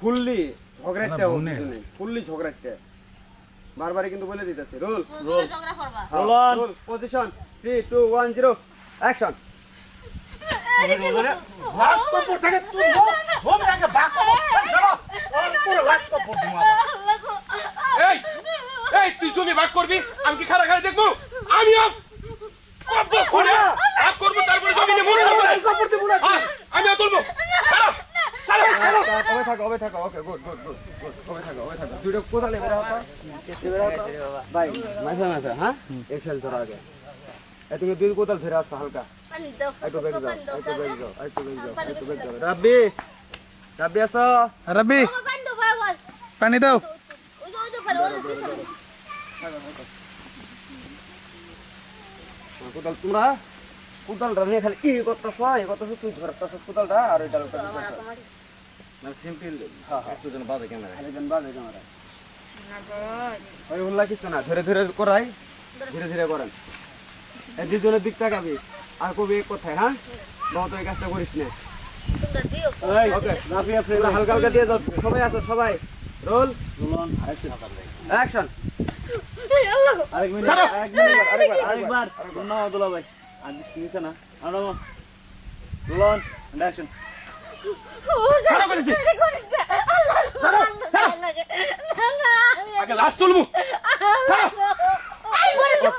Fully ঝগড়াটা ভুনে। Fully ঝগড়াটা বারবারই কিন্তু বলে দিতেছে রোল। রোল। ঝগড়া করবা। রোলন। রোল পজিশন 3 2 1 0 অ্যাকশন রাজকপুর থেকে তুলবো। ছবি আগে বাক পুরো তোমার এই এই তুই জমি ভাগ করবি? আমি কি খারা খারা দেখব? আমি আপ করব করে আপ করব তারপরে জমি নিয়ে মনে করব রাজকপুর দিব না হ্যাঁ, আমি আর তুলবো ছাড়ো ছাড়ো ছাড়ো কবে থাকো কবে থাকো okay good good good good কবে থাকো কবে থাকো দুটো কোথালে ভাই মাথা মাথা হ্যাঁ এক্সেল ধরো আগে এই তুমি দুই কোতাল ফেরা আসছো হালকা একটু বেগ যাও একটু বেগ যাও একটু বেগ যাও একটু বেগ যাও রাব্বি রাব্বি আসো রবি আমার পানি দাও ওই ওই ওই কোতাল তোমরা কোতালটা নিয়ে খালি ই করতেছ ই করতেছ তুই ধরতেছ কোতালটা আর দিতেছ আমার মানে সিম্পল হ্যাঁ হ্যাঁ। একটু যেন বাজে ক্যামেরা আরেকজন বাজে ক্যামেরা না গো ওই উল্লা কিছু না ধীরে ধীরে করাই ধীরে। ধীরে করেন। এই দুজনের দিক তাকাবি আর কবি এক কথায় হ্যাঁ? বহুত এই কাজটা করিস না। তোমরা দিও। ওকে হালকা হালকা দিয়ে দাও। সবাই আসো সবাই। রোল। রোলন অ্যাকশন আরেক মিনিট আরেকবার আরেকবার। আরেকবার দুলা ভাই। আর দিস নিছে না। আর রোলন অ্যাকশন সারা করেছি সারা সারা আগে লাশ তুলমু সারা। এই বলে চুপ